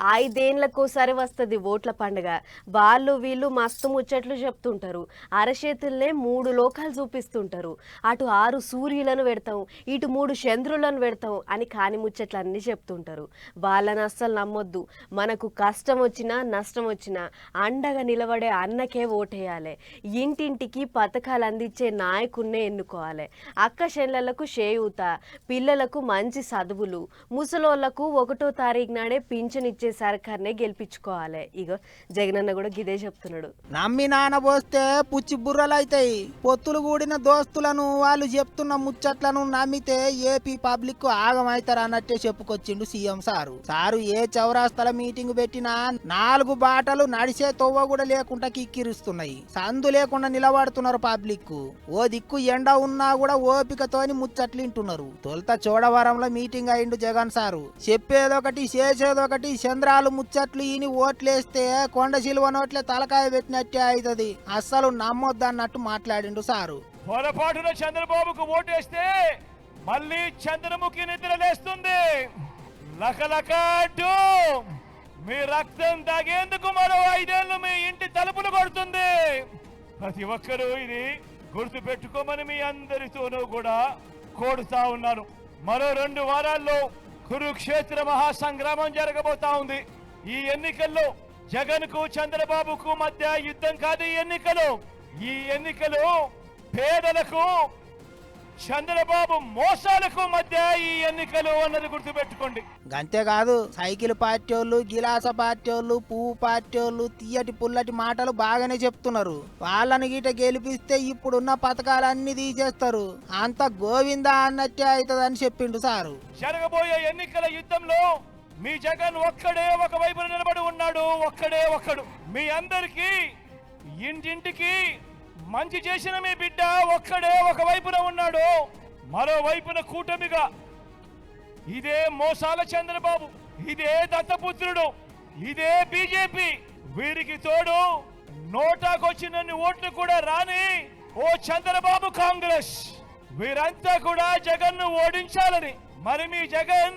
ఐదేండ్లకోసారి వస్తుంది ఓట్ల పండుగ. వాళ్ళు వీళ్ళు మస్తు ముచ్చట్లు చెప్తుంటారు. అరచేతుల్నే మూడు లోకాలు చూపిస్తుంటారు. అటు ఆరు సూర్యులను పెడతాం ఇటు మూడు చంద్రులను పెడతాం అని కాని ముచ్చట్లు అన్నీ చెప్తుంటారు. వాళ్ళని అస్సలు నమ్మొద్దు. మనకు కష్టం వచ్చినా నష్టం వచ్చినా అండగా నిలబడే అన్నకే ఓటేయాలి. ఇంటింటికి పథకాలు అందించే నాయకున్నే ఎన్నుకోవాలి. అక్క చెల్లెలకు చేయూత పిల్లలకు మంచి చదువులు ముసలోళ్ళకు ఒకటో తారీఖు నాడే పింఛనిచ్చే ఇచ్చే సర్కార్నే గెలిపించుకోవాలి. ఇగో జగనన్న కూడా గిదే చెప్తున్నాడు. నమ్మి నానబోస్తే పుచ్చి బుర్రలైతాయి. పొత్తులు కూడిన దోస్తులను వాళ్ళు చెప్తున్న ముచ్చట్లను నమ్మితే ఏపీ పబ్లిక్ ఆగమైతారు అన్నట్టే చెప్పుకొచ్చిండు సీఎం సారు. సారు ఏ చౌరాస్తల మీటింగ్ పెట్టినా నాలుగు బాటలు నడిచే తొవ్వ కూడా లేకుండా కిక్కిరుస్తున్నాయి. సందు లేకుండా నిలబడుతున్నారు పబ్లిక్. ఓ దిక్కు ఎండ ఉన్నా కూడా ఓపికతోని ముచ్చట్లు వింటున్నారు తొలుత చోడవరంలో మీటింగ్ అయిండు జగన్ సారు. చెప్పేదొకటి చేసేదొకటి చంద్రాలు ముచ్చట్లు ఈని ఓట్లేస్తే కొండ శిలువ నోట్లే తలకాయ పెట్టినట్టే అవుతుంది అస్సలు నమ్మొద్దన్నట్టు మాట్లాడిండు సారు. పొరపాటున చంద్రబాబుకు ఓటేస్తే మళ్ళీ చంద్రముఖి నిద్ర లేస్తుంది. లకలక మీ రక్తం తాగేందుకు మరో ఐదేళ్ళు మీ ఇంటి తలుపులు కొడుతుంది. ప్రతి ఒక్కరూ ఇది గుర్తు పెట్టుకోమని మీ అందరితోనూ కూడా కోడుతా ఉన్నాను. మరో రెండు వారాల్లో కురుక్షేత్ర మహాసంగ్రామం జరగబోతా ఉంది. ఈ ఎన్నికల్లో జగన్కు చంద్రబాబుకు మధ్య యుద్ధం కాదు ఈ ఎన్నికలు. ఈ ఎన్నికలు పేదలకు చంద్రబాబు మోసాలకు మధ్య ఈ ఎన్నికలు అన్నది గుర్తుపెట్టుకోండి. అంతేకాదు సైకిల్ పార్టీ వాళ్ళు గిలాస పార్టీ వాళ్ళు పువ్వు పార్టీ వాళ్ళు తీయటి పుల్లటి మాటలు బాగానే చెప్తున్నారు. వాళ్ళని గీట గెలిపిస్తే ఇప్పుడున్న పథకాలన్నీ తీసేస్తారు. అంత గోవిందా అన్నట్టే అవుతుందని చెప్పిండు సారు. జరగబోయే ఎన్నికల యుద్ధంలో మీ జగన్ ఒక్కడే ఒక వైపున నిలబడి ఉన్నాడు ఒక్కడే ఒక్కడు మీ అందరికీ ఇంటింటికి మంచి చేసిన మీ బిడ్డ ఒక్కడే ఒక వైపున ఉన్నాడు. మరోవైపున కూటమిగా. ఇదే మోసాల చంద్రబాబు ఇదే దత్తపుత్రుడు ఇదే బీజేపీ. వీరికి తోడు నోటాకొచ్చినన్ని ఓట్లు కూడా రాని ఓ చంద్రబాబు కాంగ్రెస్. వీరంతా కూడా జగన్ను ఓడించాలని మరి మీ జగన్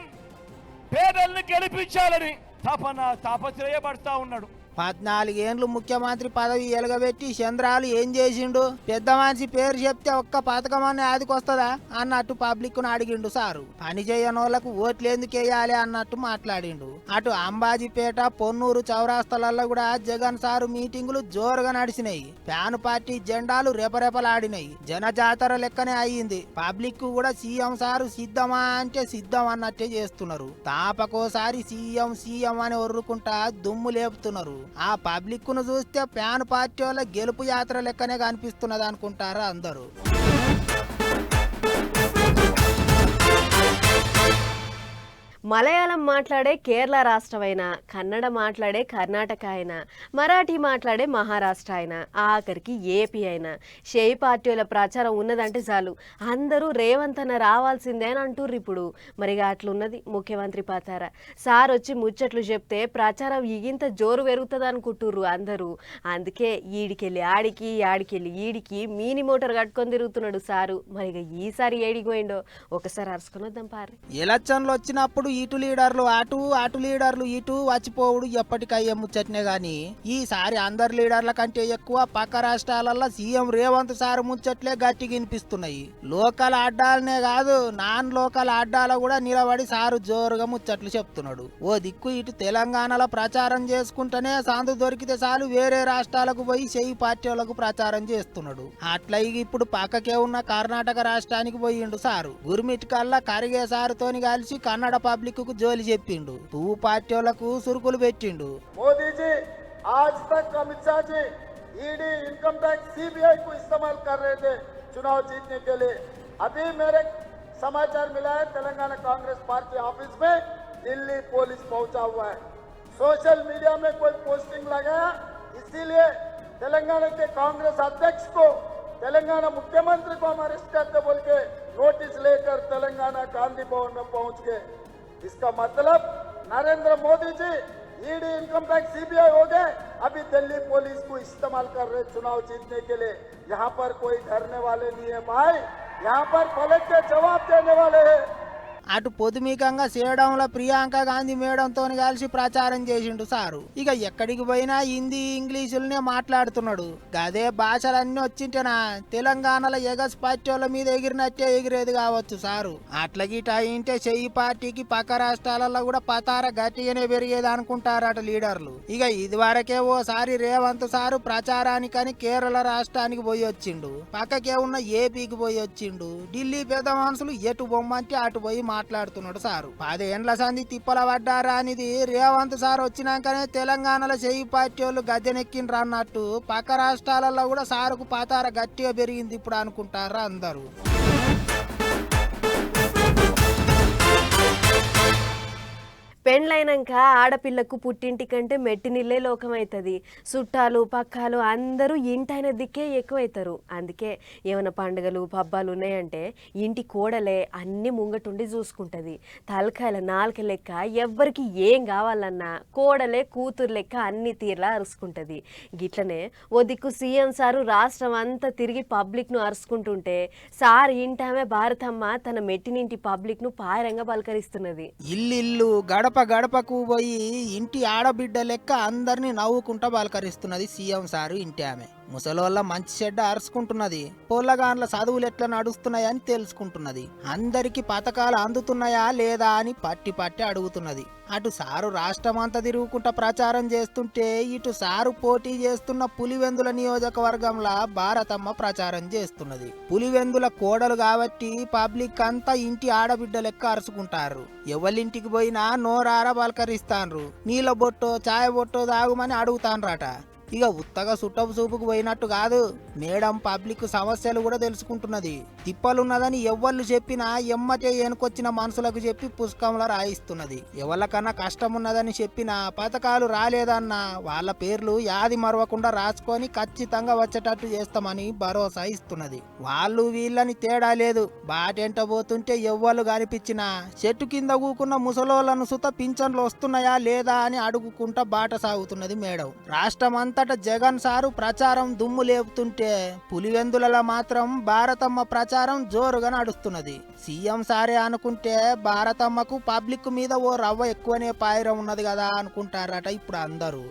పేదల్ని గెలిపించాలని తపన తాపత్రయపడతా ఉన్నాడు. పద్నాలుగేండ్లు ముఖ్యమంత్రి పదవి ఎలగబెట్టి చంద్రాలు ఏం చేసిండు? పెద్ద మనిషి పేరు చెప్తే ఒక్క పథకం అని ఆదికొస్తుందా అన్నట్టు పబ్లిక్ను అడిగిండు సారు. పని చేయనోళ్ళకు ఓట్లు ఎందుకు వేయాలి అన్నట్టు మాట్లాడిండు. అటు అంబాజీపేట పొన్నూరు చౌరాస్తలలో కూడా జగన్ సారు మీటింగులు జోరుగా నడిచినాయి. ఫ్యాన్ పార్టీ జెండాలు రెపరెపలాడినాయి. జనజాతర లెక్కనే అయ్యింది. పబ్లిక్ కూడా సీఎం సారు సిద్ధమా అంటే సిద్ధం అన్నట్టే చేస్తున్నారు. తాపకోసారి సీఎం సీఎం అని ఒర్రుకుంటా దుమ్ము లేపుతున్నారు. ఆ పబ్లిక్ను చూస్తే ప్యాన్ పార్టీ వాళ్ళ గెలుపు యాత్ర లెక్కనే కనిపిస్తున్నది అనుకుంటారా అందరూ. మలయాళం మాట్లాడే కేరళ రాష్ట్రం అయినా కన్నడ మాట్లాడే కర్ణాటక అయినా మరాఠీ మాట్లాడే మహారాష్ట్ర అయినా ఆఖరికి ఏపీ అయినా షేయి పార్టీల ప్రచారం ఉన్నదంటే చాలు. అందరూ రేవంత్ అన్న రావాల్సిందే అని అంటుర్రు ఇప్పుడు. మరి అట్లున్నది ముఖ్యమంత్రి పాతార. సార్ వచ్చి ముచ్చట్లు చెప్తే ప్రచారం ఇగింత జోరు పెరుగుతుంది అనుకుంటుర్రు అందరూ. అందుకే ఈడికెళ్ళి ఆడికి ఆడికెళ్ళి ఈడికి మీని మోటార్ కట్టుకొని తిరుగుతున్నాడు సారు. మరి ఈసారి ఏడిగిపోయిండో ఒకసారి అరుచుకొని వద్దాం పారి ఎలక్షన్లు వచ్చినప్పుడు ఇటు లీడర్లు అటు అటు లీడర్లు ఇటు వచ్చిపోవుడు ఎప్పటికయ్యే ముచ్చట్నే గాని. ఈసారి అందరు లీడర్ల కంటే ఎక్కువ పక్క రాష్ట్రాలలో సీఎం రేవంత్ సార్ ముచ్చట్లే గట్టిగా వినిపిస్తున్నాయి. లోకల్ అడ్డాలనే కాదు నాన్ లోకల్ అడ్డాల కూడా నిలబడి సారు జోరుగా ముచ్చట్లు చెప్తున్నాడు. ఓ దిక్కు ఇటు తెలంగాణలో ప్రచారం చేసుకుంటేనే సాందు దొరికితే చాలు వేరే రాష్ట్రాలకు పోయి చెయ్యి పార్టీలకు ప్రచారం చేస్తున్నాడు. అట్లా ఇక ఇప్పుడు పక్కకే ఉన్న కర్ణాటక రాష్ట్రానికి పోయిండు సారు. గురుమిట్ కల్లా కరిగే సారుతోని కలిసి కన్నడ పబ్లిక్ కు జోలి చెప్పిండు పువ్వు పార్టీ వాళ్ళకు సురుకులు పెట్టిండు मोदी जी आज तक Amit Shah ji ED income tax CBI को इस्तेमाल कर रहे थे चुनाव जीतने के लिए अभी मेरे समाचार मिला है तेलंगाना कांग्रेस पार्टी ऑफिस में दिल्ली पुलिस पहुंचा हुआ है सोशल मीडिया में कोई पोस्टिंग लगाया इसीलिए तेलंगाना के कांग्रेस अध्यक्ष को तेलंगाना मुख्यमंत्री को हम अरेस्ट करते बोल के नोटिस लेकर तेलंगाना गांधी भवन में पहुंच गए इसका मतलब Narendra Modi ji ED income tax CBI हो गए। अभी दिल्ली पुलिस को इस्तेमाल कर रहे चुनाव जीतने के लिए। यहाँ पर कोई धरने वाले नहीं है भाई। यहाँ पर पलट के जवाब देने वाले అటు పొదుమికంగా సేడంలో ప్రియాంక గాంధీ మేడంతో కలిసి ప్రచారం చేసిండు సారు. ఇక ఎక్కడికి పోయినా హిందీ ఇంగ్లీషులనే మాట్లాడుతున్నాడు. గదే భాషలన్నీ వచ్చింటేనా తెలంగాణలో ఎగస్ పార్టీల మీద ఎగిరినట్టే ఎగిరేది కావచ్చు సారు. అట్లగిట అయింటే చెయ్యి పార్టీకి పక్క రాష్ట్రాలలో కూడా పతార గట్టిగానే పెరిగేది అనుకుంటారట లీడర్లు. ఇక ఇదివరకే ఓసారి రేవంత్ సారు ప్రచారానికని కేరళ రాష్ట్రానికి పోయి వచ్చిండు. పక్కకే ఉన్న ఏపీకి పోయి వచ్చిండు. ఢిల్లీ పెద్ద మనుషులు ఎటు బొమ్మంటే అటు పోయి మాట్లాడుతున్నాడు సారు. పదేండ్ల సంధి తిప్పల పడ్డారా అనేది రేవంత్ సార్ వచ్చినాకనే తెలంగాణలో చెయ్యి పార్టీ వాళ్ళు గద్దెనెక్కిండ్రు అన్నట్టు పక్క రాష్ట్రాలలో కూడా సారుకు పాతార గట్టిగా పెరిగింది ఇప్పుడు అనుకుంటారా అందరూ? పెండ్లైనాక ఆడపిల్లకు పుట్టింటి కంటే మెట్టినిల్లే లోకమవుతుంది చుట్టాలు పక్కాలు అందరూ ఇంటైన దిక్కే ఎక్కువవుతారు అందుకే ఏమైనా పండుగలు పబ్బాలు ఉన్నాయంటే ఇంటి కోడలే అన్ని ముంగటుండి చూసుకుంటుంది తలకాయల నాలుక లెక్క ఎవ్వరికి ఏం కావాలన్నా కోడలే కూతురు లెక్క అన్ని తీర్లా అరుచుకుంటుంది గిట్లనే ఓ దిక్కు సీఎం సారు రాష్ట్రం అంతా తిరిగి పబ్లిక్ను అరుచుకుంటుంటే సార్ ఇంటామే భారతమ్మ తన మెట్టినింటి పబ్లిక్ను పాయరంగా పలకరిస్తున్నది. ఇల్లు గడప గడప గడపకు పోయి ఇంటి ఆడబిడ్డ లెక్క అందరినీ నవ్వుకుంటా పలకరిస్తున్నది సీఎం సారు ఇంటి ఆమె. ముసలోళ్ళ మంచి చెడ్డ అరుచుకుంటున్నది. పొల్లగాండ్ల చదువులు ఎట్లా నడుస్తున్నాయని తెలుసుకుంటున్నది. అందరికి పథకాలు అందుతున్నాయా లేదా అని పట్టి పట్టి అడుగుతున్నది. అటు సారు రాష్ట్రమంతా తిరుగుకుంటా ప్రచారం చేస్తుంటే ఇటు సారు పోటీ చేస్తున్న పులివెందుల నియోజకవర్గంలో భారతమ్మ ప్రచారం చేస్తున్నది. పులివెందుల కోడలు కాబట్టి పబ్లిక్ అంతా ఇంటి ఆడబిడ్డ లెక్క అరుచుకుంటారు. ఎవరింటికి పోయినా నోరార పలకరిస్తాన్రు. నీళ్ళ బొట్టో చాయ బొట్టో తాగుమని అడుగుతాన్రట. ఇక ఉత్తగా సుట్టపు చూపుకు పోయినట్టు కాదు. మేడం పబ్లిక్ సమస్యలు కూడా తెలుసుకుంటున్నది. తిప్పలున్నదని ఎవ్వళ్ళు చెప్పినా ఎమ్మటే ఎనుకొచ్చిన మనుషులకు చెప్పి పుస్తకంలో రాయిస్తున్నది. ఎవరికన్నా కష్టం ఉన్నదని చెప్పినా పథకాలు రాలేదన్నా వాళ్ళ పేర్లు యాది మరవకుండా రాసుకొని ఖచ్చితంగా వచ్చేటట్టు చేస్తామని భరోసా ఇస్తున్నది. వాళ్ళు వీళ్ళని తేడా లేదు. బాటెంట పోతుంటే ఎవ్వరు కనిపించినా చెట్టు కింద కూకున్న ముసలోళ్ళను సుత పింఛన్లు వస్తున్నాయా లేదా అని అడుగుకుంటా బాట సాగుతున్నది మేడం. రాష్ట్రం అంతటా జగన్ సారు ప్రచారం దుమ్ము లేపుతుంటే పులివెందులలో మాత్రం భారతమ్మ ప్రచారం జోరుగా నడుస్తున్నది. సీఎం సారే అనుకుంటే భారతమ్మకు పబ్లిక్ మీద ఓ రవ్వ ఎక్కువనే పాయిరం ఉన్నది కదా అనుకుంటారట ఇప్పుడు అందరూ.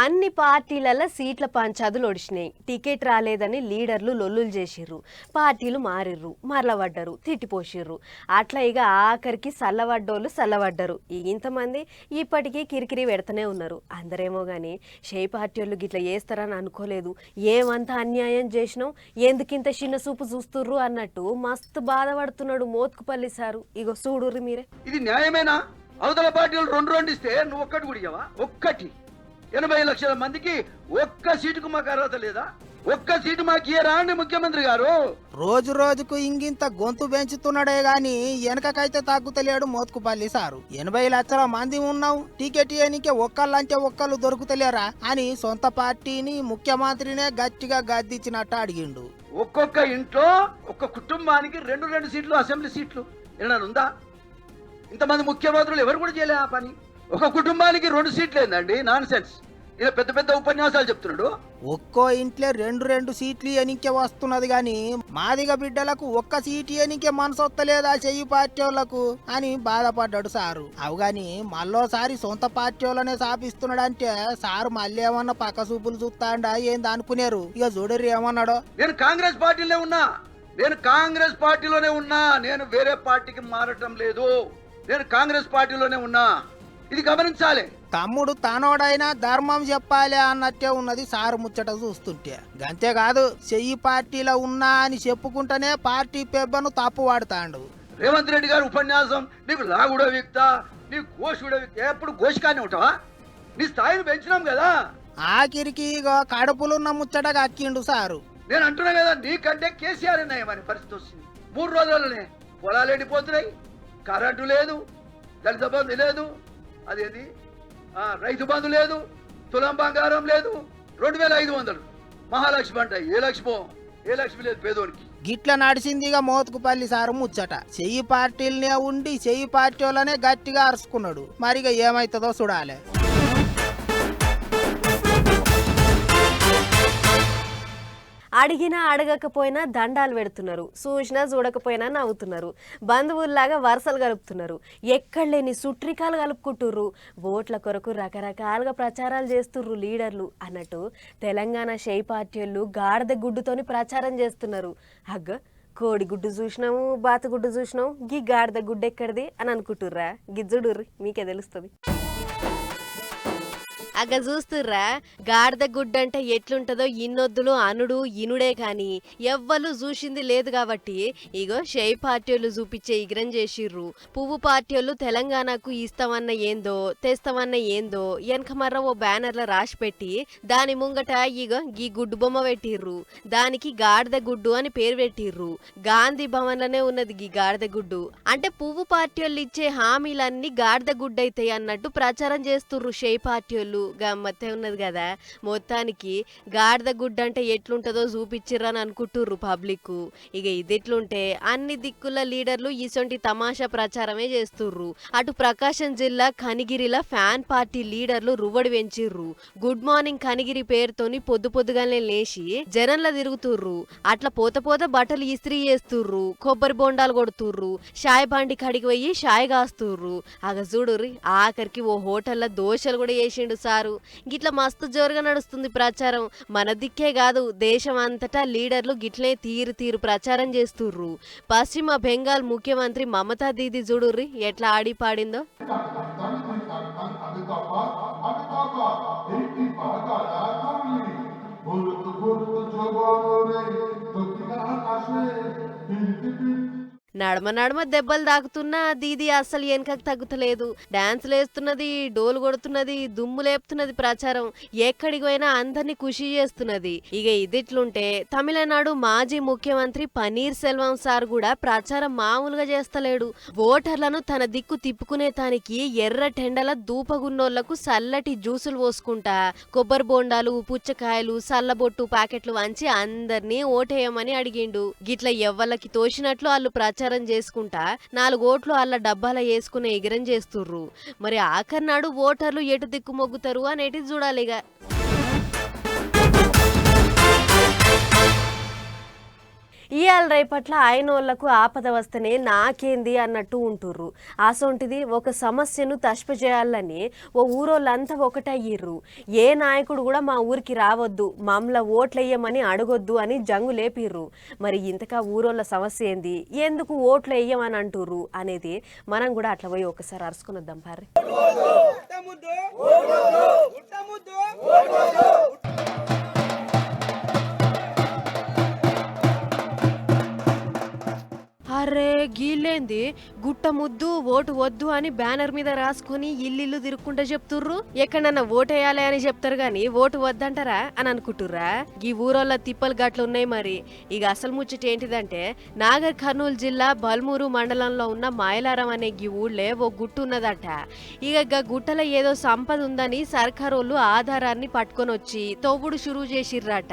అన్ని పార్టీలలో సీట్ల పంచాదులు ఒడిచినాయి. టికెట్ రాలేదని లీడర్లు లొల్లులు చేసిర్రు. పార్టీలు మారిర్రు మరలబడ్డరు తిట్టిపోసిర్రు. అట్లా ఇక ఆఖరికి సల్లబడ్డోళ్ళు సల్లబడ్డరు. ఇక ఇంతమంది ఇప్పటికీ కిరికిరి పెడతనే ఉన్నారు. అందరేమో కానీ షే పార్టీ వాళ్ళు గిట్లా చేస్తారని అనుకోలేదు. ఏమంత అన్యాయం చేసినాం ఎందుకింత చిన్న చూపు చూస్తుర్రు అన్నట్టు మస్తు బాధపడుతున్నాడు మోత్కుపల్లి సారు. ఇగో చూడుర్రి మీరే. ఇది న్యాయమేనా? అవతల పార్టీలు రెండు రెండు ఇస్తే నువ్వు ఒక్కటి కూడా ఒక్కటి. ఎనభై లక్షల మందికి ఒక్క సీటుకు మాకు అర్హత లేదా? ఒక్క సీటు మాకు ఇయ్యరా అండి ముఖ్యమంత్రి గారు. రోజు రోజుకు ఇంగింత గొంతు పెంచుతున్నాడే గాని వెనకకైతే తగ్గుతలేడు మోత్కుపల్లి సారు. ఎనభై లక్షల మంది ఉన్నాం టికెట్ ఇయనికే ఒక్కళ్ళంటే ఒక్కళ్ళు దొరుకుతలేరా అని సొంత పార్టీని ముఖ్యమంత్రినే గట్టిగా గద్దించినట్టు అడిగిండు. ఒక్కొక్క ఇంట్లో ఒక్క కుటుంబానికి రెండు రెండు సీట్లు అసెంబ్లీ సీట్లు. ఏమైనా ఉందా? ఇంతమంది ముఖ్యమంత్రులు ఎవరు కూడా చేయలే ఆ పని? ఒక కుటుంబానికి రెండు సీట్లు ఏందండి? నాన్ సెన్స్ ఇలా పెద్ద పెద్ద ఉపన్యాసాలు చెప్తున్నాడు. ఒక్కో ఇంట్లో రెండు రెండు సీట్లు ఎనికే వస్తున్నది గాని మాదిగ బిడ్డలకు ఒక్క సీటు ఎనికే మనసొత్తలేదా చెయ్యి పార్టీ వాళ్ళకు అని బాధపడ్డాడు సారు. అవు గాని మళ్ళోసారి సొంత పార్టీ వాళ్ళనే సాపిస్తున్నాడంటే సారు మళ్ళీ ఏమన్నా పక్క చూపులు చూస్తాండా ఏంది అనుకునేరు? ఇక చూడరు ఏమన్నాడో? నేను కాంగ్రెస్ పార్టీలోనే ఉన్నా. నేను కాంగ్రెస్ పార్టీలోనే ఉన్నా. నేను వేరే పార్టీకి మారటం లేదు. నేను కాంగ్రెస్ పార్టీలోనే ఉన్నా. ఇది గమనించాలి. తమ్ముడు తనోడైనా ధర్మం చెప్పాలి అన్నట్టే ఉన్నది సారు ముచ్చట చూస్తుంటే. గంతేకాదు చెయ్యి పార్టీలో ఉన్నా అని చెప్పుకుంటేనే పార్టీ పెబ్బను తప్పు వాడుతాండు. రేవంత్ రెడ్డి గారి ఉపన్యాసం నీకు లాగుడో వ్యక్త నీకు గోషుడో వ్యక్త ఎప్పుడు గోషికానే ఉంటావా? నీ స్థాయిని పెంచినాం కదా. ఆఖరికి కడుపులున్న ముచ్చటగా అక్కిండు సారు. నేను అంటున్నా కదా నీకంటే కేసీఆర్ నయమని పరిస్థితి వస్తుంది. మూడు రోజులనే పొలాలు ఎండిపోతున్నాయి కరెంటు లేదు దళిత బంధు లేదు అదేది? ఆ, రైతు బంధు లేదు తులం బంగారం లేదు రెండు వేల ఐదు వందలు. మహాలక్ష్మి అంట ఏ లక్ష్మో? ఏ లక్ష్మి లేదు పేదోనికి. గిట్ల నడిచిందిగా మోతుకుపల్లి సారు ముచ్చట. చెయ్యి పార్టీలనే ఉండి చెయ్యి పార్టీ వాళ్ళనే గట్టిగా అరుచుకున్నాడు. మరిగా ఏమైతుందో చూడాలి. అడిగినా అడగకపోయినా దండాలు పెడుతున్నారు. చూసినా చూడకపోయినా నవ్వుతున్నారు. బంధువుల్లాగా వరుసలు కలుపుతున్నారు ఎక్కడ లేని సుట్రికాలు కలుపుకుంటుర్రు. ఓట్ల కొరకు రకరకాలుగా ప్రచారాలు చేస్తుర్రు లీడర్లు అన్నట్టు తెలంగాణ షై పార్టీలు గాడిద గుడ్డుతోని ప్రచారం చేస్తున్నారు. అగ్గ కోడిగుడ్డు చూసినాము బాతుగుడ్డు చూసినాము గీ గాడిద గుడ్డు ఎక్కడిది అని అనుకుంటుర్రా? గిజ్జుడుర్రి మీకే తెలుస్తుంది. అగ చూస్తుర్రా గాడిద గుడ్డ అంటే ఎట్లుంటదో ఇన్నొద్దులు అనుడు ఇనుడే కాని ఎవ్వరు చూసింది లేదు కాబట్టి ఇగో షై పార్టీలు చూపించే ఇగ్రం చేసిర్రు. పువ్వు పార్టీలు తెలంగాణకు ఇస్తామన్న ఏందో తెస్తామన్న ఏందో వెనక మర్ర ఓ బ్యానర్ల రాసి పెట్టి దాని ముంగట ఇగో గీ గుడ్డు బొమ్మ పెట్టిర్రు. దానికి గాడిద గుడ్డు అని పేరు పెట్టిర్రు. గాంధీ భవన్లోనే ఉన్నది గీ గాడిద గుడ్డు. అంటే పువ్వు పార్టీలు ఇచ్చే హామీలన్నీ గాడిద గుడ్డైతాయి అన్నట్టు ప్రచారం చేస్తుర్రు షై పార్టీలు. గమ్మత్తే ఉన్నది కదా. మొత్తానికి గాడిద గుడ్డ అంటే ఎట్లుంటుందో చూపించిర్రని అనుకుంటుర్రు పబ్లిక్ ఇక ఇది ఎట్లుంటే అన్ని దిక్కుల లీడర్లు ఇసొంటి తమాషా ప్రచారమే చేస్తుర్రు. అటు ప్రకాశం జిల్లా కనిగిరిలో ఫ్యాన్ పార్టీ లీడర్లు రువ్వడి పెంచిర్రు. గుడ్ మార్నింగ్ కనిగిరి పేరుతోని పొద్దు పొద్దుగానే లేచి జనంలో తిరుగుతుర్రు. అట్లా పోత పోత బట్టలు ఇస్త్రీ చేస్తుర్రు. కొబ్బరి బొండాలు కొడుతుర్రు. షాయ్ బండి కడిగి పోయి షాయ్ కాస్తుర్రు. అగ చూడుర్రి ఆఖరికి ఓ హోటల్లో దోశలు కూడా వేసిండు సార్ గిట్ల మస్తు జోరుగా నడుస్తుంది ప్రచారం మన దిక్కే కాదు దేశం అంతటా లీడర్లు గిట్లే తీరు తీరు ప్రచారం చేస్తుర్రు పశ్చిమ బెంగాల్ ముఖ్యమంత్రి మమతా దీది చూడుర్రి ఎట్లా ఆడి పాడిందో నడమ నడమ దెబ్బలు తాకుతున్నా దీది అస్సలు వెనకకు తగ్గుతలేదు. డాన్సులు వేస్తున్నది డోలు కొడుతున్నది దుమ్ము లేపుతున్నది ప్రచారం ఎక్కడికి పోయినా అందరినీ ఖుషి చేస్తున్నది. ఇక ఇదిట్లుంటే తమిళనాడు మాజీ ముఖ్యమంత్రి పన్నీర్ సెల్వం సార్ కూడా ప్రచారం మామూలుగా చేస్తలేడు. ఓటర్లను తన దిక్కు తిప్పుకునే తానికి ఎర్ర టెండల దూపగున్నోళ్ళకు చల్లటి జ్యూసులు పోసుకుంటా. కొబ్బరి బోండాలు పుచ్చకాయలు సల్లబొట్టు ప్యాకెట్లు వంచి అందరినీ ఓటేయమని అడిగిండు. గిట్ల ఎవ్వలకి తోచినట్లు వాళ్ళు ప్రచారం చేసుకుంటా నాలుగు ఓట్లు అలా డబ్బాల వేసుకునే ఎగిరం చేస్తుర్రు. మరి ఆఖరి నాడు ఓటర్లు ఎటు దిక్కు మొగ్గుతారు అనేటిది చూడాలిగా. ఇవాళ రేపట్ల ఆయనోళ్ళకు ఆపద వస్తేనే నాకేంది అన్నట్టు ఉంటుర్రు. అసొంటిది ఒక సమస్యను తష్ప చేయాలని ఓ ఊరోళ్ళంతా ఒకటయ్యిర్రు. ఏ నాయకుడు కూడా మా ఊరికి రావద్దు మమ్మల ఓట్లేయమని అడగొద్దు అని జంగు లేపిర్రు. మరి ఇంతకా ఊరోళ్ళ సమస్య ఏంది? ఎందుకు ఓట్లు వేయమని అంటుర్రు అనేది మనం కూడా అట్లా పోయి ఒకసారి అరుచుకుని వద్దాం పారి గీళ్ళేంది? గుట్ట ముద్దు ఓటు వద్దు అని బ్యానర్ మీద రాసుకొని ఇల్లు తిరుక్కుంటా చెప్తుర్రు? ఎక్కడన్నా ఓటేయాలి అని చెప్తారు గాని ఓటు వద్దంటారా అని అనుకుంటుర్రా? ఈ ఊరోళ్ళ తిప్పలు గట్లు ఉన్నాయి మరి. ఇక అసలు ముచ్చట ఏంటిదంటే నాగర్ కర్నూలు జిల్లా బల్మూరు మండలంలో ఉన్న మాయలారం అనే ఈ ఊళ్ళే ఓ గుట్టు ఉన్నదట. ఇక గా గుట్టలో ఏదో సంపద ఉందని సర్కారోళ్ళు ఆధారాన్ని పట్టుకొని వచ్చి తవ్వుడు షురువు చేసిర్రాట.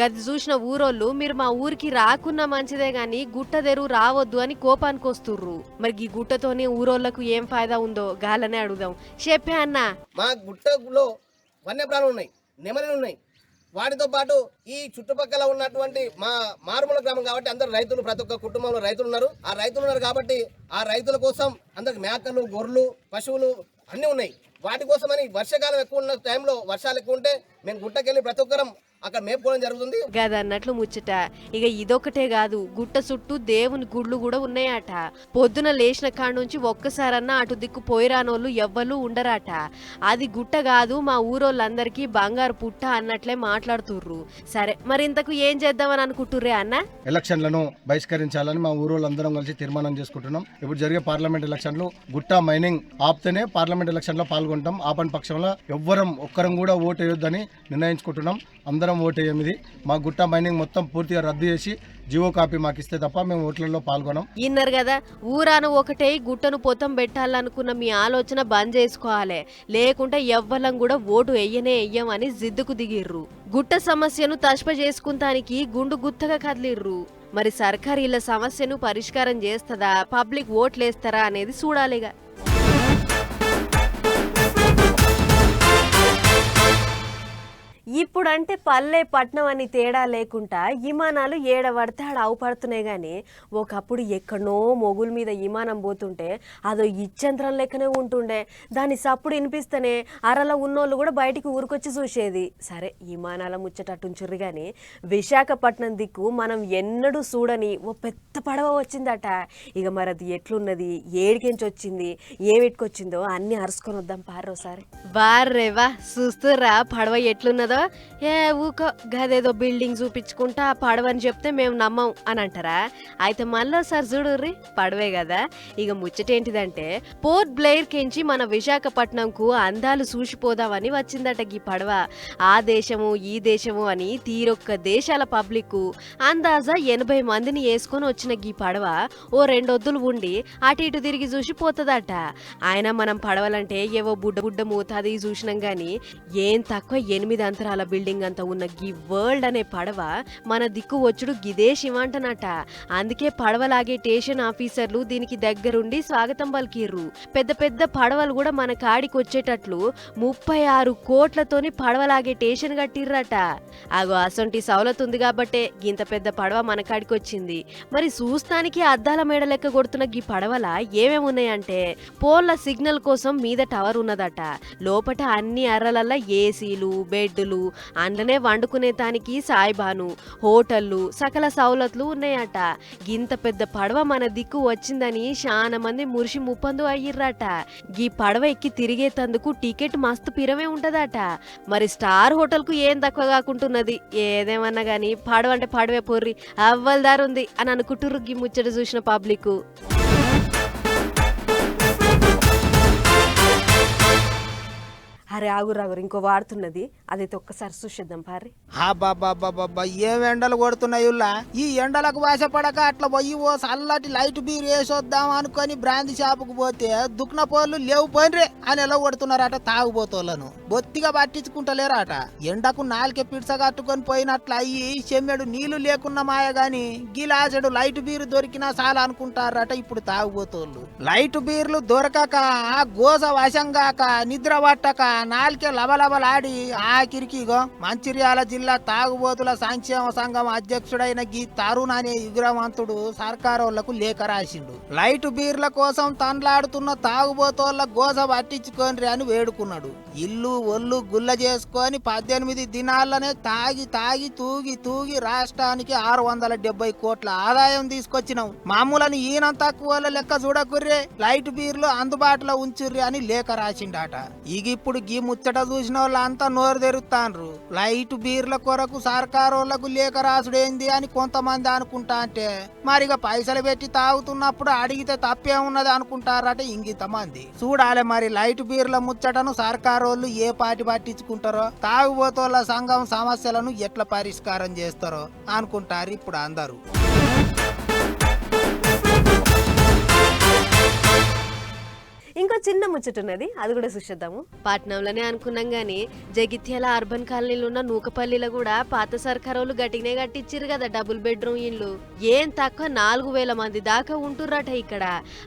గది చూసిన ఊరోళ్ళు మీరు మా ఊరికి రాకున్నా మంచిదే గాని గుట్ట తెరువు రావద్దు అని కోపానికి వస్తుర్రు మరి ఈ గుట్టతోనే ఊరోళ్ళకు ఏం ఫాయిదా ఉందో గాలనే అడుగుదాం. చెప్పే అన్నా. మా గుట్టలో వన్యప్రాణులు ఉన్నాయి నెమలిలు ఉన్నాయి. వాటితో పాటు ఈ చుట్టుపక్కల ఉన్నటువంటి మా మారుమూల గ్రామం కాబట్టి అందరు రైతులు ప్రతి ఒక్క కుటుంబంలో రైతులు ఉన్నారు. ఆ రైతులు ఉన్నారు కాబట్టి ఆ రైతుల కోసం అందరికి మేకలు గొర్రెలు పశువులు అన్నీ ఉన్నాయి. వాటి కోసమని వర్షాకాలం ఎక్కువ ఉన్న టైంలో వర్షాలు ఎక్కువ ఉంటే మేము గుట్టకెళ్ళి ప్రతి ఒక్కరం అక్కడ మేపుకోవడం జరుగుతుంది. గదన్నట్లు ముచ్చట. ఇక ఇదొకటే కాదు గుట్ట చుట్టూ దేవుని గుళ్ళు కూడా ఉన్నాయట. పొద్దున లేచిన కాడ నుంచి ఒక్కసారన్నా అటు దిక్కు పోయిరానోళ్ళు ఎవ్వరు ఉండరట. అది గుట్ట కాదు మా ఊరోళ్ళందరికీ బంగారు పుట్ట అన్నట్లే మాట్లాడుతుర్రు. సరే మరి ఇంతకు ఏం చేద్దామని అనుకుంటుర్రే అన్న? ఎలక్షన్లను బహిష్కరించాలని మా ఊరోళ్ళందరం కలిసి తీర్మానం చేసుకుంటున్నాం. ఇప్పుడు జరిగే పార్లమెంట్ ఎలక్షన్లు గుట్టా మైనింగ్ ఆపితేనే పార్లమెంట్ ఎలక్షన్లో పాల్గొంటాం. ఆపని పక్షంలో ఎవ్వరం ఒక్కరం కూడా ఓటు వేయొద్దని నిర్ణయించుకుంటున్నాం. అందరం ఓటు వేయమిది మా గుట్ట మైనింగ్ మొత్తం పూర్తిగా రద్దు చేసి జివో కాపీ మాకు ఇస్తే తప్ప మేము ఓట్లలో పాల్గొనం. ఇన్నారు కదా ఊరాను ఒకటే గుట్టను పొతం పెట్టాలనుకున్న మీ ఆలోచన బంద్ చేసుకోవాలి. లేకుంటే ఎవ్వలం కూడా ఓటు వెయ్యనే వెయ్యం జిద్దుకు దిగిర్రు. గుట్ట సమస్యను తష్ప చేసుకుంటానికి గుండు గుత్తగా కదిలిర్రు. మరి సర్కార్ ఇలా సమస్యను పరిష్కారం చేస్తదా? పబ్లిక్ ఓట్లేస్తారా అనేది చూడాలిగా. ఇప్పుడంటే పల్లె పట్నం అని తేడా లేకుండా విమానాలు ఏడ పడితే ఆడ అవుపడుతున్నాయి కానీ ఒకప్పుడు ఎక్కడో మొగుల మీద విమానం పోతుంటే అదో ఇచ్చంత్రం లెక్కనే ఉంటుండే. దాని సప్పుడు వినిపిస్తేనే అరలో ఉన్నోళ్ళు కూడా బయటికి ఊరికొచ్చి చూసేది. సరే విమానాల ముచ్చటట్టుంచుర్రు కానీ విశాఖపట్నం దిక్కు మనం ఎన్నడూ చూడని ఓ పెద్ద పడవ వచ్చిందట. ఇక మరి అది ఎట్లున్నది? ఏడికించి వచ్చింది ఏమిటికొచ్చిందో అన్ని అరుసుకొని వద్దాం పారోసారి వార్రే వా చూస్తుర్రా పడవ ఎట్లున్నదో ఏ ఊకో. గదేదో బిల్డింగ్ చూపించుకుంటా ఆ పడవ అని చెప్తే మేము నమ్మం అని అంటారా? అయితే మళ్ళీసారి చూడుర్రి పడవే కదా. ఇక ముచ్చటేంటిదంటే పోర్ట్ బ్లెయిర్ కెంచి మన విశాఖపట్నంకు అందాలు చూసిపోదామని వచ్చిందట ఈ పడవ. ఆ దేశము ఈ దేశము అని తీరొక్క దేశాల పబ్లిక్ అందాజా ఎనభై మందిని వేసుకొని వచ్చిన ఈ పడవ ఓ రెండొద్దులు ఉండి అటు ఇటు తిరిగి చూసి పోతుందట. ఆయన మనం పడవలంటే ఏవో బుడ్డ బుడ్డ మూతాది చూసినాం గాని ఏం తక్కువ ఎనిమిది ఎకరాల బిల్డింగ్ అంత ఉన్న గీ వరల్డ్ అనే పడవ మన దిక్కు వచ్చుడు గిదే శివంటనట. అందుకే పడవలాగే స్టేషన్ ఆఫీసర్లు దీనికి దగ్గరుండి స్వాగతం పలికిర్రు. పెద్ద పెద్ద పడవలు కూడా మన కాడికి వచ్చేటట్లు ముప్పై ఆరు కోట్లతోని పడవలాగే స్టేషన్ కట్టిర్రట. అగో అసొంటి సౌలత్ ఉంది కాబట్టే ఇంత పెద్ద పడవ మన కాడికి వచ్చింది మరి చూస్తానికి అద్దాల మేడ లెక్క కొడుతున్న గీ పడవల ఏమేమి ఉన్నాయంటే పోల్ల సిగ్నల్ కోసం మీద టవర్ ఉన్నదట. లోపట అన్ని అర్రలల్లా ఏసీలు బెడ్లు అండ్లనే వండుకునే దానికి సాయిబాను. హోటళ్ళు సకల సౌలతులు ఉన్నాయట. గింత పెద్ద పడవ మన దిక్కు వచ్చిందని చాలా మంది మురిషి ముప్పందు అయ్యిర్రట. గీ పడవ ఎక్కి తిరిగేతందుకు టికెట్ మస్తు పిరమే ఉంటదట. మరి స్టార్ హోటల్కు ఏం తక్కువ కాకుంటున్నది? ఏదేమన్నా గాని పడవ అంటే పడవే పొర్రి. అవ్వలదారుంది అని అనుకుంటుర్రు గీ ముచ్చట చూసిన పబ్లిక్ అరే ఆగురు ఆగురు ఇంకో వాడుతున్నది. అదైతే ఒక్కసారి చూసేద్దాం పారి. అబ్బాబ్బాబ్బాబ్బా ఏం ఎండలు కొడుతున్నాయి ఈ ఎండలకు వాసపడక అట్లా పోయి ఓ చల్లటి లైట్ బీర్ వేసొద్దాం అనుకొని బ్రాంది షాపుకు పోతే దుక్న పోళ్ళు లేవు పోయినరే అని ఎలా కొడుతున్నారట తాగుబోతోళ్ళను. బొత్తిగా పట్టించుకుంటలేరట. ఎండకు నాలుకే పిడ్స కట్టుకొని పోయినట్లు అయ్యి చెమ్మెడు నీళ్ళు లేకున్న మాయ గాని గిలాసెడు లైట్ బీర్ దొరికినా చాలా అనుకుంటారట ఇప్పుడు తాగుబోతోళ్ళు. లైట్ బీర్లు దొరకక ఆ గోస వశంగాక నిద్ర పట్టక నాలుకే లబలబలాడి ఆఖరికి ఇగో మంచిర్యాల జిల్లా తాగుబోతుల సంక్షేమ సంఘం అధ్యక్షుడైన గీ తరుణ్ అనే విగ్రహవంతుడు సర్కారోళ్ళకు లేఖ రాసిండు. లైట్ బీర్ల కోసం తండ్లాడుతున్న తాగుబోతోళ్ళ గోస పట్టించుకోండి అని వేడుకున్నాడు. ఇల్లు ఒళ్ళు గుల్ల చేసుకొని పద్దెనిమిది దినాల్లోనే తాగి తాగి తూగి తూగి రాష్ట్రానికి ఆరు వందల డెబ్బై కోట్ల ఆదాయం తీసుకొచ్చినాం. మామూలని ఈనం తక్కువ లెక్క చూడకుర్రే లైట్ బీర్లు అందుబాటులో ఉంచుర్రి అని లేఖ రాసిండట. ఇగిప్పుడు గీ ఈ ముచ్చట చూసిన వాళ్ళంతా నోరు తెరుతాన్రు లైట్ బీర్ల కొరకు సర్కారోళ్ళకు లేఖ రాసుడేంది అని కొంతమంది అనుకుంటా అంటే మరిగ పైసలు పెట్టి తాగుతున్నప్పుడు అడిగితే తప్పే ఉన్నది అనుకుంటారట ఇంగిత మంది. చూడాలి మరి లైట్ బీర్ల ముచ్చటను సర్కారోళ్ళు ఏ పాటి పట్టించుకుంటారో తాగుబోతోళ్ళ సంఘం సమస్యలను ఎట్లా పరిష్కారం చేస్తారో అనుకుంటారు ఇప్పుడు అందరూ. ఇంకో చిన్న ముచ్చట ఉన్నది అది కూడా చూసేద్దాము. పట్నంలోనే అనుకున్నాం గానీ జగిత్యాల అర్బన్ కాలనీలో ఉన్న నూకపల్లిలో కూడా పాత సర్కారోళ్ళు గట్టినే కట్టించారు కదా డబుల్ బెడ్రూమ్ ఇల్లు. ఏం తక్కువ నాలుగు వేల మంది దాకా ఉంటుర్రట ఇక్కడ.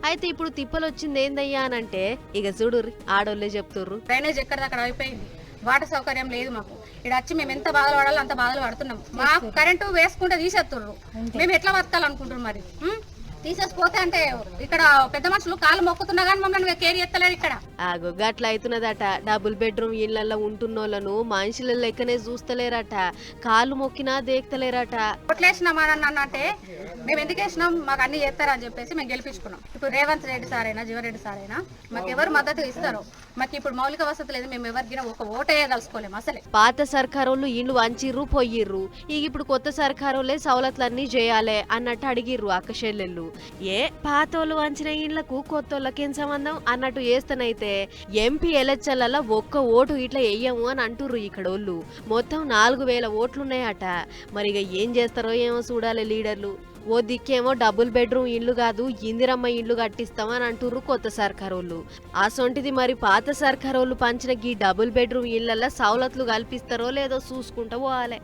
అయితే ఇప్పుడు తిప్పలు వచ్చింది ఏందయ్యా అని అంటే ఇక చూడు ఆడోళ్ళే చెప్తుర్రు. డ్రైనేజ్ ఎక్కడ అక్కడ అయిపోయింది. వాటర్ సౌకర్యం లేదు మాకు. ఇక్కడ వచ్చి మేము ఎంత బాధలు పడాలో అంత బాధలు పడుతున్నాం. మా కరెంటు వేసుకుంటే తీసేస్తుర్రు మేము ఎట్లా బతకాలనుకుంటున్నాం మరి? తీసేసిపోతే అంటే ఇక్కడ పెద్ద మనుషులు కాలు మొక్కుతున్నా కానీ మమ్మల్ని కేర్ ఎత్తలేరు ఇక్కడ. ఆగో గట్ల అవుతున్నదట. డబుల్ బెడ్రూమ్ ఇళ్ళలో ఉంటున్నోళ్ళను మనుషుల లెక్కనే చూస్తలేరట. కాళ్ళు మొక్కినా దేక్తలేరట. కొట్లేసినామా అని అంటే మేము ఎందుకు వేసినాం? మాకు అన్ని చేస్తారా అని చెప్పేసి మేము గెలిపించుకున్నాం. ఇప్పుడు రేవంత్ రెడ్డి సార్ అయినా జీవన్ రెడ్డి సార్ అయినా మాకు ఎవరు మద్దతు ఇస్తారో? మాకు ఇప్పుడు మౌలిక వసతి లేదు మేము ఎవరికి ఒక ఓటే కలుసుకోలేము అసలే. పాత సర్కారోళ్ళు ఇండ్లు వంచిర్రు పొయ్యిర్రు. ఇక ఇప్పుడు కొత్త సర్కారోళ్ళే సవలతులన్నీ చేయాలి అన్నట్టు అడిగిర్రు అక్క చెల్లెళ్ళు. ఏ పాతోళ్ళు వంచిన ఇళ్ళకు కొత్తోళ్ళకేం సంబంధం? అన్నట్టు చేస్తేనైతే ఎంపీ ఎలక్షన్లలో ఒక్క ఓటు ఇట్లా వేయము అని అంటుర్రు ఇక్కడోళ్ళు. మొత్తం నాలుగు వేల ఓట్లున్నాయట. మరి ఇక ఏం చేస్తారో ఏమో చూడాలి లీడర్లు. ఓ దిక్కేమో డబుల్ బెడ్రూమ్ ఇల్లు కాదు ఇందిరమ్మ ఇల్లు కట్టిస్తామని అంటుర్రు కొత్త సర్కారోళ్ళు. అసొంటిది మరి పాత సర్కారోళ్ళు పంచిన గీ డబుల్ బెడ్రూమ్ ఇళ్ళలో సవలతులు కల్పిస్తారో లేదో చూసుకుంటూ పోవాలి.